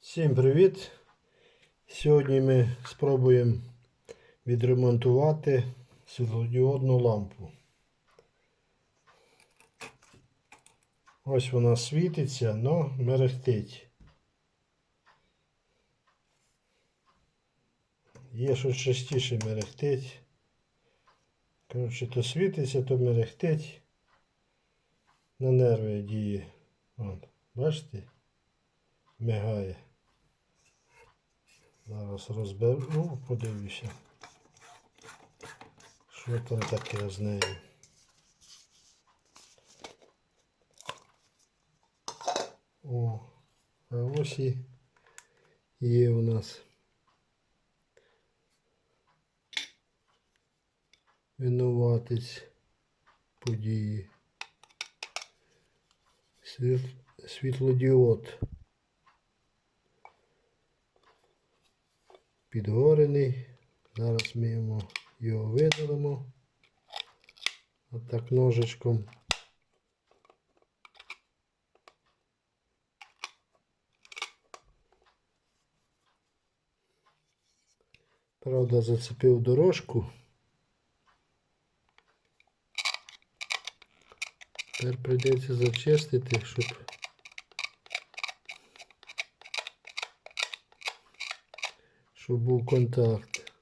Всім привіт! Сьогодні ми спробуємо відремонтувати світлодіодну лампу. Ось вона світиться, але мерехтить. Є що частіше мерехтить. Коротше, то світиться, то мерехтить. На нерви діє. Бачите? Мигає. Зараз розберу, подивлюся. Що там таке з нею? О, а ось і є у нас винуватець події. Світ- Світлодіод. Підгорений. Зараз ми йому його видалимо. Отак ножичком. Правда, зацепив дорожку. Тепер прийдеться зачистити, щоб щоб був контакт.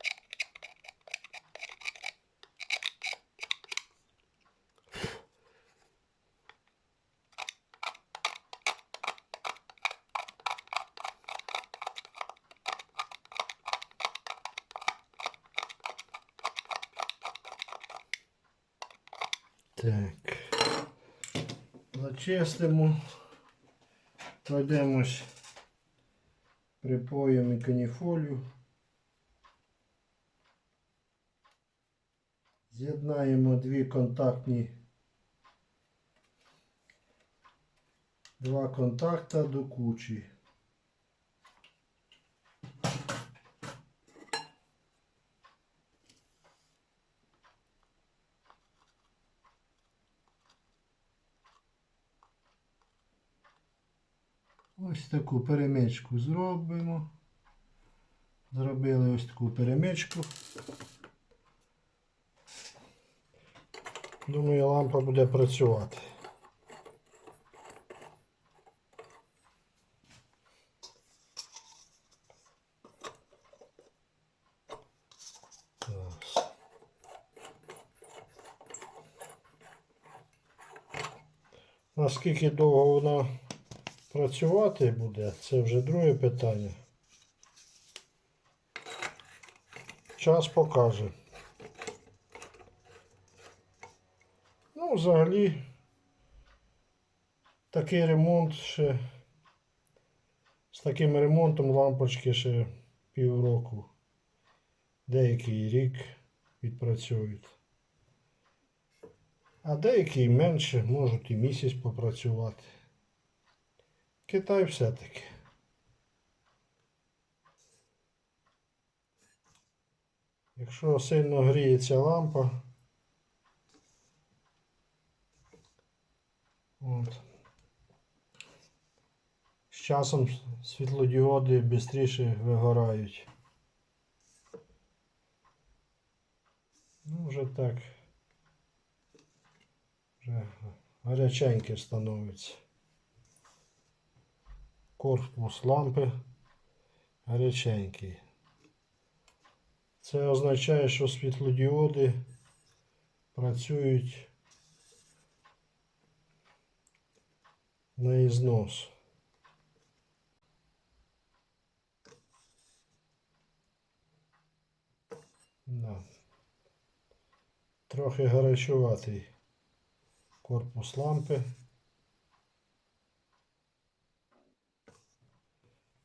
Так. Зачистимо. Пройдемось припоєм і каніфолію. З'єднаємо дві контактні. Два контакта до кучі. Ось таку перемичку зробимо. Зробили ось таку перемичку. Думаю, лампа буде працювати. Наскільки довго вона працювати буде, це вже друге питання. Час покаже. Взагалі, такий ремонт ще з таким ремонтом лампочки ще півроку, деякий рік відпрацюють. А деякі менше, можуть і місяць попрацювати. Китай все-таки. Якщо сильно гріється лампа, от, з часом світлодіоди швидше вигорають. Ну, вже так. Вже гаряченьке становиться. Корпус лампи гаряченький. Це означає, що світлодіоди працюють на ізнос. Да. Трохи гарячуватий корпус лампи.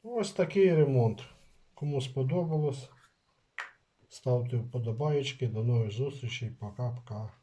Ось такий ремонт. Кому сподобалось, ставте вподобаєчки. До нових зустрічей. Пока-пока.